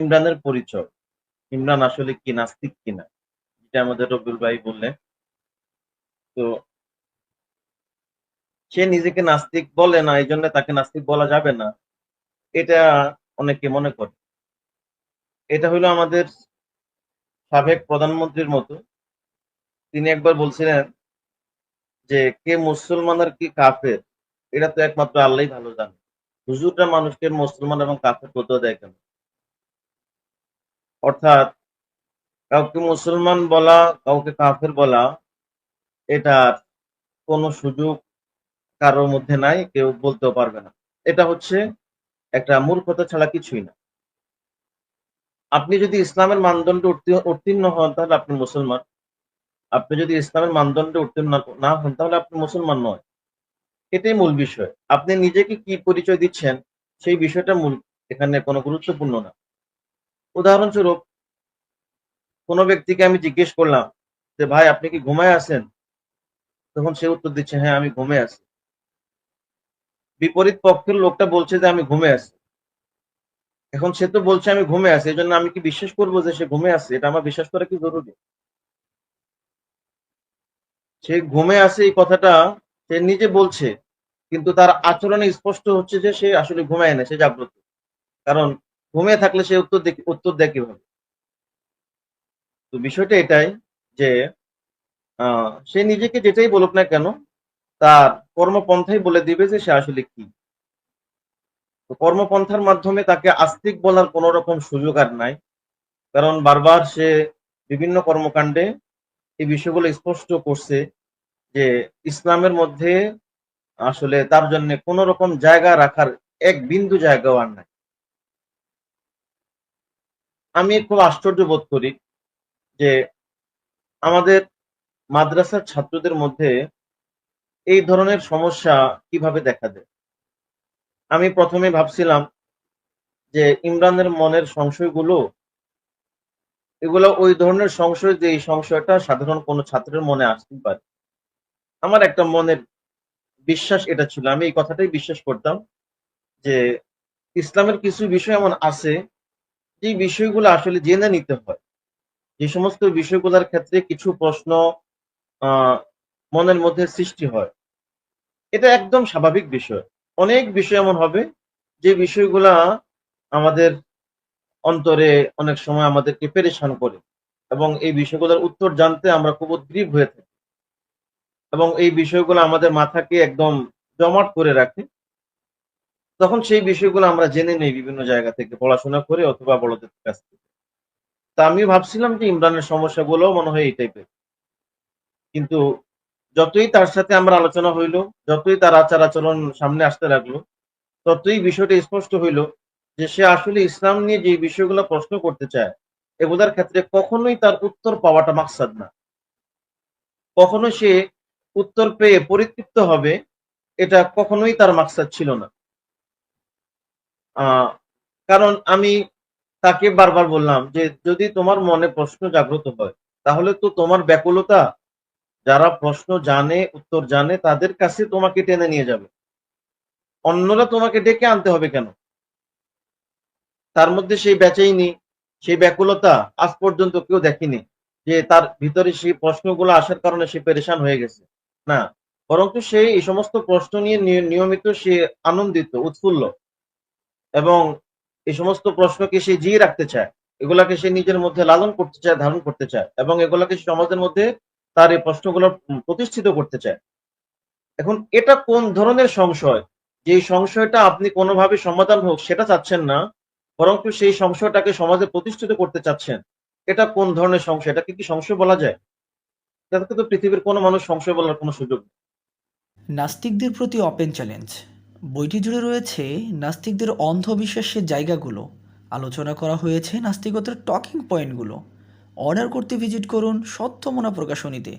ইমরানের পরিচয়। ইমরান আসলে কি নাস্তিক কিনা? যেটা আমাদের রবিউল ভাই বললেন। তো সে নিজেকে নাস্তিক বলে না, এজন্য তাকে নাস্তিক বলা যাবে না। এটা অনেকে মনে করে। এটা হইল আমাদের সাবেক প্রধানমন্ত্রীর মতো। তিনি একবার বলছিলেন যে, "কে মুসলমান আর কি কাফের, এটা তো একমাত্র আল্লাহই ভালো জানে। হুজুররা মানুষকে মুসলমান এবং কাফের ফতোয়া দেয় কেন?" অর্থাৎ কাউকে মুসলমান বলা, কাউকে কাফের বলা, এটার কোনো সুযোগ কারোর মধ্যে নাই, কেউ বলতেও পারবে না। এটা হচ্ছে একটা মূর্খতা ছাড়া কিছুই না। আপনি যদি ইসলামের মানদণ্ডে উত্তি উত্তীর্ণ হন তাহলে আপনি মুসলমান। আপনি যদি ইসলামের মানদণ্ডে উত্তীর্ণ না হন তাহলে আপনি মুসলমান নয়। এটাই মূল বিষয়। আপনি নিজেকে কি পরিচয় দিচ্ছেন সেই বিষয়টা মূল এখানে কোনো গুরুত্বপূর্ণ না। উদাহরণস্বরূপ কোনো ব্যক্তিকে আমি জিজ্ঞেস করলাম যে, "ভাই আপনি কি ঘুমায় আছেন?" তখন সে উত্তর দিচ্ছে, "হ্যাঁ, আমি ঘুমে আছি।" বিপরীত পক্ষের লোকটা বলছে যে, "আমি ঘুমে আছি।" এখন সে তো বলছে, "আমি ঘুমে আছি।" এজন্য আমি কি বিশ্বাস করব যে সে ঘুমে আছে? এটা আমার বিশ্বাস করা কি জরুরি? সে ঘুমে আছে এই কথাটা সে নিজে বলছে। কিন্তু তার আচরণে স্পষ্ট হচ্ছে যে সে আসলে ঘুমায় না, সে জাগ্রত। কারণ ঘুমিয়ে থাকলে সে উত্তর উত্তর দেয় কীভাবে? তো বিষয়টা এটাই যে সে নিজেকে যেটাই বলুক না কেন, তার কর্মপন্থাই বলে দিবে যে সে আসলে কি। তো কর্মপন্থার মাধ্যমে তাকে আস্তিক বলার কোন রকম সুযোগ আর নাই। কারণ বারবার সে বিভিন্ন কর্মকাণ্ডে এই বিষয়গুলো স্পষ্ট করছে যে ইসলামের মধ্যে আসলে তার জন্য কোন রকম জায়গা রাখার এক বিন্দু জায়গাও আর নাই। আমি খুব আশ্চর্য বোধ করি যে আমাদের মাদ্রাসার ছাত্রদের মধ্যে এই ধরনের সমস্যা কীভাবে দেখা দেয়? আমি প্রথমে ভাবছিলাম যে ইমরানের মনের সংশয়গুলো এগুলো ওই ধরনের সংশয় যে এই সংশয়টা সাধারণ কোনো ছাত্রের মনে আসতেই পারে। আমার একটা মনের বিশ্বাস এটা ছিল। আমি এই কথাটাই বিশ্বাস করতাম যে ইসলামের কিছু বিষয় এমন আছে, যেই বিষয়গুলো আসলে জেনে নিতে হয়। যে সমস্ত বিষয়গুলোর ক্ষেত্রে কিছু প্রশ্ন মনের মধ্যে সৃষ্টি হয়। এটা একদম স্বাভাবিক বিষয়। অনেক বিষয় এমন হবে যে বিষয়গুলা আমাদের অন্তরে অনেক সময় আমাদেরকে পেরেশান করে এবং এই বিষয়গুলোর উত্তর জানতে আমরা খুব উদগ্রীব হয়ে থাকি। এবং এই বিষয়গুলো আমাদের মাথাকে একদম জমাট করে রাখে। তখন সেই বিষয়গুলো আমরা জেনে নেই বিভিন্ন জায়গা থেকে পড়াশোনা করে অথবা বড়দের কাছ থেকে। তা আমিও ভাবছিলাম যে ইমরানের সমস্যাগুলোও মনে হয় এই টাইপের। কিন্তু যতই তার সাথে আমার আলোচনা হইল, যতই তার আচার-আচরণ সামনে আসতে লাগল, ততই বিষয়টা স্পষ্ট হইল যে সে আসলে ইসলাম নিয়ে যে বিষয়গুলো প্রশ্ন করতে চায়, এগুলার ক্ষেত্রে কখনোই তার উত্তর পাওয়াটা মাকসাদ না। কখনো সে উত্তর পেয়ে পরিতৃপ্ত হবে, এটা কখনোই তার মাকসাদ ছিল না। কারণ আমি তাকে বারবার বললাম যে, "যদি তোমার মনে প্রশ্ন জাগ্রত হয়, তাহলে তো তোমার ব্যাকুলতা যারা প্রশ্ন জানে, উত্তর জানে তাদের কাছে তোমাকে টেনে নিয়ে যাবে। অন্যরা তোমাকে ডেকে আনতে হবে কেন?" তার মধ্যে সেই বেচাইনি, সেই ব্যাকুলতা আজ পর্যন্ত কেউ দেখেনি। যে তার ভিতরে সেই প্রশ্নগুলো আসার কারণে সে পেরেশান হয়ে গেছে। না, বরঞ্চ সে এই সমস্ত প্রশ্ন নিয়ে নিয়মিত সে আনন্দিত, উৎফুল্ল এবং এই সমস্ত প্রশ্নকে সে জিয়ে রাখতে চায়। এগুলাকে সে নিজের মধ্যে লালন করতে চায়, ধারণ করতে চায় এবং এগুলাকে সমাজের মধ্যে তার এই প্রশ্নগুলো প্রতিষ্ঠিত করতে চায়। এখন এটা কোন ধরনের সংশয়? যেই সংশয়টা আপনি কোনোভাবে সমাধান হোক সেটা চাচ্ছেন না, বরঞ্চ সেই সংশয়টাকে সমাজে প্রতিষ্ঠিত করতে চাচ্ছেন। এটা কোন ধরনের সংশয়? এটাকে কি সংশয় বলা যায়? এটাকে তো পৃথিবীর কোনো মানুষ সংশয় বলার কোনো সুযোগ নেই। নাস্তিকদের প্রতি ওপেন চ্যালেঞ্জ বইটি জুড়ে রয়েছে নাস্তিকদের অন্ধবিশ্বাসের জায়গাগুলো। আলোচনা করা হয়েছে নাস্তিকতার টকিং পয়েন্টগুলো অর্ডার করতে ভিজিট করুন সত্যমনা প্রকাশনীতে।